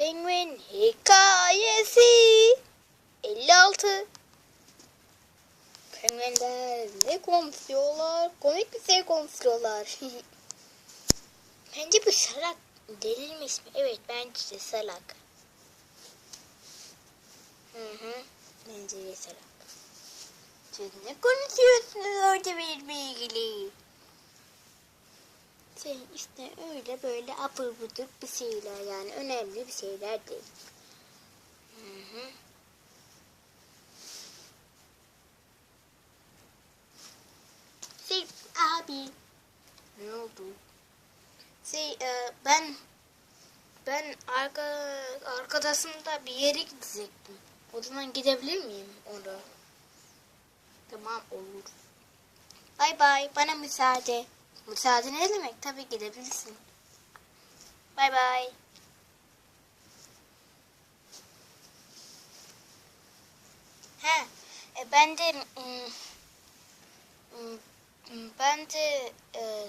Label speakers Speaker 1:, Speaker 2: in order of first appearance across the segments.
Speaker 1: Penguin hikayesi 56 Penguinler ne konuşuyorlar? Komik bir şey konuşuyorlar. bence bu salak delil mi? Evet bence de salak. Hı hı. Bence de salak. Siz ne konuşuyorsunuz orada benimle ilgili? Şey işte öyle böyle apır budur bir şeyler yani önemli bir şeyler değil. Hı hı. Şey abi. Ne oldu? Şey e, ben ben arka arkadaşımda bir yere gidecektim. O zaman gidebilir miyim orada? Tamam olur. Bay bay bana müsaade. Müsaade ne demek? Tabii gidebilirsin. Bay bay. He, e, ben de mm, mm, mm, ben de e,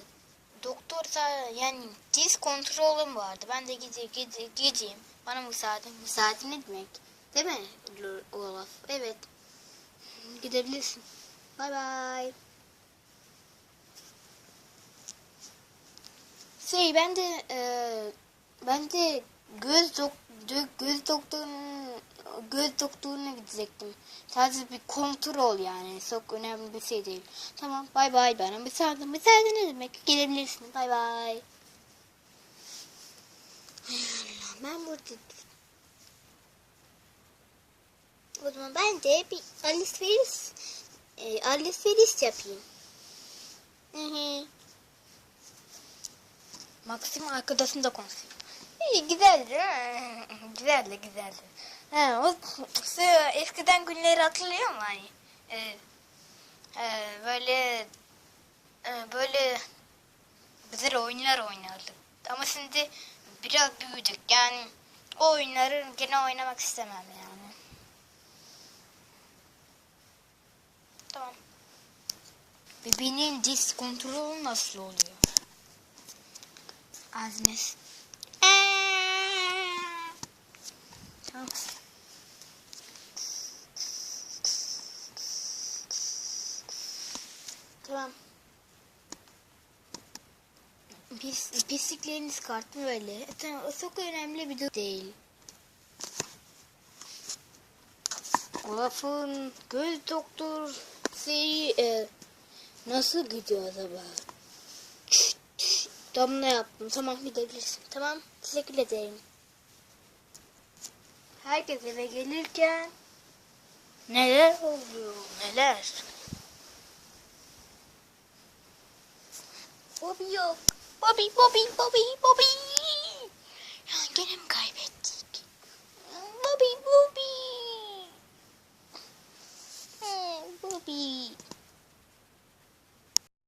Speaker 1: doktorsa yani diz kontrolüm vardı. Ben de gide, gide, gideyim. Bana müsaade. Müsaade ne demek? Değil mi Olaf? Evet. Gidebilirsin. Bay bay. Şey ben de e, ben de göz dok göz doktoruna göz doktoruna gidecektim. Sadece bir kontrol yani. Çok önemli bir şey değil. Tamam bay bay bana müsaade. Müsaade ne demek? Gelebilirsin. Bay bay. Ben burada o zaman ben de bir alışveriş e, alışveriş yapayım. Hı hı. Maxim arkadaşım da konuşuyor. İyi güzeldi. Güzeldi güzeldi. Ha, o şu eskiden günleri hatırlıyor musun hani? Ee, e, böyle e, böyle güzel oyunlar oynardık. Ama şimdi biraz büyüdük. Yani o oyunları gene oynamak istemem yani. Tamam. Bebeğin disk kontrolü nasıl oluyor? Azmes. Tamam. Tamam. Pis, pislikleriniz kartı böyle. E, Tamam, o çok önemli bir durum değil. Olaf'ın göz doktor şeyi e, nasıl gidiyor acaba? Damla yaptım. Tamam gidebilirsin. Tamam. Teşekkür ederim. Herkes eve gelirken neler oluyor? Neler? Bobby yok. Bobby, Bobby, Bobby, Bobby. Ya gene mi.